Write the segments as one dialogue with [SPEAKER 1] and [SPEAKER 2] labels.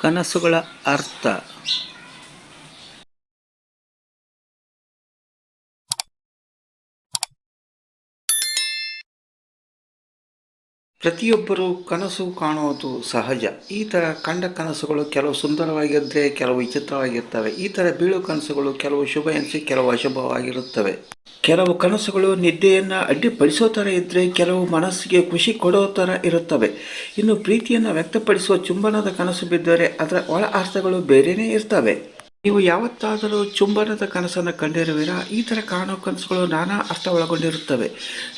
[SPEAKER 1] ಕನಸುಗಳ ಅರ್ಥ. ಪ್ರತಿಯೊಬ್ಬರು ಕನಸು ಕಾಣುವುದು ಸಹಜ. ಈ ಥರ ಕಂಡ ಕನಸುಗಳು ಕೆಲವು ಸುಂದರವಾಗಿದ್ದರೆ ಕೆಲವು ವಿಚಿತ್ರವಾಗಿರ್ತವೆ. ಈ ಥರ ಬೀಳು ಕನಸುಗಳು ಕೆಲವು ಶುಭ ಎನಿಸಿ ಕೆಲವು ಅಶುಭವಾಗಿರುತ್ತವೆ. ಕೆಲವು ಕನಸುಗಳು ನಿದ್ದೆಯನ್ನು ಅಡ್ಡಿಪಡಿಸೋ ಥರ ಇದ್ದರೆ ಕೆಲವು ಮನಸ್ಸಿಗೆ ಖುಷಿ ಕೊಡೋ ಥರ ಇರುತ್ತವೆ. ಇನ್ನು ಪ್ರೀತಿಯನ್ನು ವ್ಯಕ್ತಪಡಿಸುವ ಚುಂಬನದ ಕನಸು ಬಿದ್ದರೆ ಅದರ ಒಳ ಅರ್ಥಗಳು ಬೇರೆಯೇ ಇರ್ತವೆ. ನೀವು ಯಾವತ್ತಾದರೂ ಚುಂಬನದ ಕನಸನ್ನು ಕಂಡಿರುವಿರಾ? ಈ ಥರ ಕಾಣೋ ಕನಸುಗಳು ನಾನಾ ಅರ್ಥ ಒಳಗೊಂಡಿರುತ್ತವೆ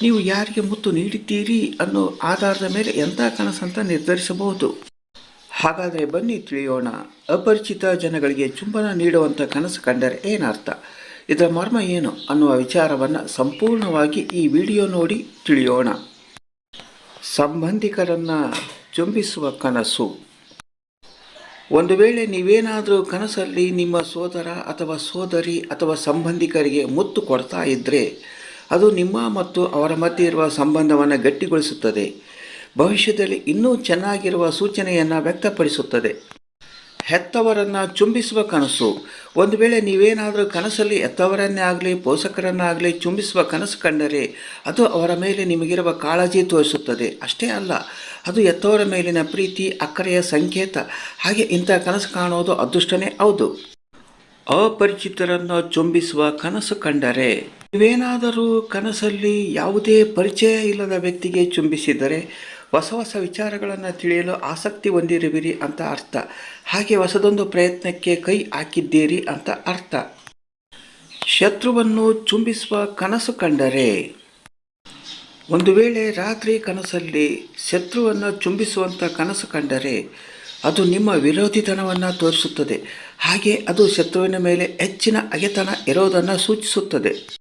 [SPEAKER 1] ನೀವು ಯಾರಿಗೆ ಮುತ್ತು ನೀಡಿದ್ದೀರಿ ಅನ್ನೋ ಆಧಾರದ ಮೇಲೆ ಎಂಥ ಕನಸಂತ ನಿರ್ಧರಿಸಬಹುದು? ಹಾಗಾದರೆ ಬನ್ನಿ ತಿಳಿಯೋಣ. ಅಪರಿಚಿತ ಜನಗಳಿಗೆ ಚುಂಬನ ನೀಡುವಂಥ ಕನಸು ಕಂಡರೆ ಏನರ್ಥ? ಇದರ ಮರ್ಮ ಏನು ಅನ್ನುವ ವಿಚಾರವನ್ನು ಸಂಪೂರ್ಣವಾಗಿ ಈ ವಿಡಿಯೋ ನೋಡಿ ತಿಳಿಯೋಣ. ಸಂಬಂಧಿಕರನ್ನು ಚುಂಬಿಸುವ ಕನಸು. ಒಂದು ವೇಳೆ ನೀವೇನಾದರೂ ಕನಸಲ್ಲಿ ನಿಮ್ಮ ಸೋದರ ಅಥವಾ ಸೋದರಿ ಅಥವಾ ಸಂಬಂಧಿಕರಿಗೆ ಮುತ್ತು ಕೊಡ್ತಾ ಇದ್ದರೆ ಅದು ನಿಮ್ಮ ಮತ್ತು ಅವರ ಮಧ್ಯೆ ಇರುವ ಸಂಬಂಧವನ್ನು ಗಟ್ಟಿಗೊಳಿಸುತ್ತದೆ. ಭವಿಷ್ಯದಲ್ಲಿ ಇನ್ನೂ ಚೆನ್ನಾಗಿರುವ ಸೂಚನೆಯನ್ನು ವ್ಯಕ್ತಪಡಿಸುತ್ತದೆ. ಹೆತ್ತವರನ್ನು ಚುಂಬಿಸುವ ಕನಸು. ಒಂದು ವೇಳೆ ನೀವೇನಾದರೂ ಕನಸಲ್ಲಿ ಹೆತ್ತವರನ್ನೇ ಆಗಲಿ, ಪೋಷಕರನ್ನಾಗಲಿ ಚುಂಬಿಸುವ ಕನಸು ಕಂಡರೆ ಅದು ಅವರ ಮೇಲೆ ನಿಮಗಿರುವ ಕಾಳಜಿ ತೋರಿಸುತ್ತದೆ. ಅಷ್ಟೇ ಅಲ್ಲ, ಅದು ಹೆತ್ತವರ ಮೇಲಿನ ಪ್ರೀತಿ, ಅಕ್ಕರೆಯ ಸಂಕೇತ. ಹಾಗೆ ಇಂಥ ಕನಸು ಕಾಣೋದು ಅದೃಷ್ಟನೇ ಹೌದು. ಅಪರಿಚಿತರನ್ನು ಚುಂಬಿಸುವ ಕನಸು ಕಂಡರೆ, ನೀವೇನಾದರೂ ಕನಸಲ್ಲಿ ಯಾವುದೇ ಪರಿಚಯ ಇಲ್ಲದ ವ್ಯಕ್ತಿಗೆ ಚುಂಬಿಸಿದರೆ ಹೊಸ ಹೊಸ ವಿಚಾರಗಳನ್ನು ತಿಳಿಯಲು ಆಸಕ್ತಿ ಹೊಂದಿರುವಿರಿ ಅಂತ ಅರ್ಥ. ಹಾಗೆ ಹೊಸದೊಂದು ಪ್ರಯತ್ನಕ್ಕೆ ಕೈ ಹಾಕಿದ್ದೀರಿ ಅಂತ ಅರ್ಥ. ಶತ್ರುವನ್ನು ಚುಂಬಿಸುವ ಕನಸು ಕಂಡರೆ. ಒಂದು ವೇಳೆ ರಾತ್ರಿ ಕನಸಲ್ಲಿ ಶತ್ರುವನ್ನು ಚುಂಬಿಸುವಂಥ ಕನಸು ಕಂಡರೆ, ಅದು ನಿಮ್ಮ ವಿರೋಧಿತನವನ್ನು ತೋರಿಸುತ್ತದೆ. ಹಾಗೆ ಅದು ಶತ್ರುವಿನ ಮೇಲೆ ಹೆಚ್ಚಿನ ಅಗೆತನ ಇರೋದನ್ನು ಸೂಚಿಸುತ್ತದೆ.